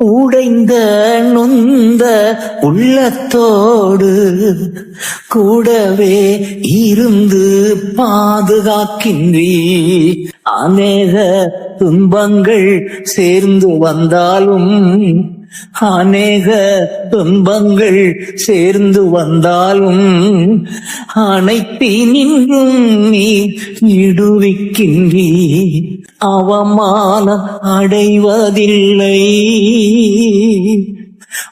உடைந்த நொந்த உள்ளத்தோடு கூடவே இருந்து பாதுகாக்கின்றி அநேக துன்பங்கள் சேர்ந்து வந்தாலும் அநேக துன்பங்கள் சேர்ந்து வந்தாலும் அனைத்தி நின்றும் நீ விடுவிக்கின்றி அவமானம் அடைவதில்லை.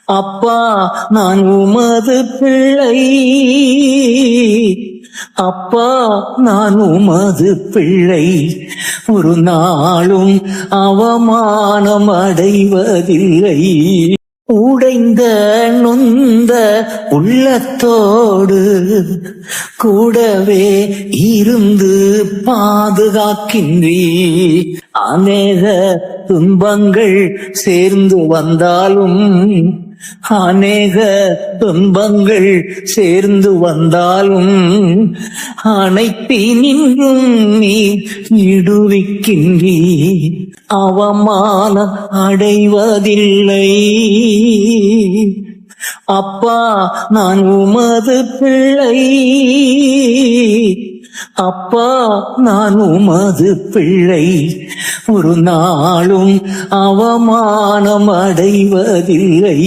அப்பா நான் உமது பிள்ளை. அப்பா நான் உமது பிள்ளை. ஒரு நாளும் அவமானம் அடைவதில்லை. உடைந்த நொந்த உள்ளத்தோடு கூடவே இருந்து பாதுகாக்கின்றீ அநேக துன்பங்கள் சேர்ந்து வந்தாலும் அநேக துன்பங்கள் சேர்ந்து வந்தாலும் அனைத்தி நின்றும் நீ விடுவிக்கின்றீ அவமான அடைவதில்லை. அப்பா நான் உமது பிள்ளை. அப்பா நான் உமது பிள்ளை. ஒரு நாளும் அவமானம் அடைவதில்லை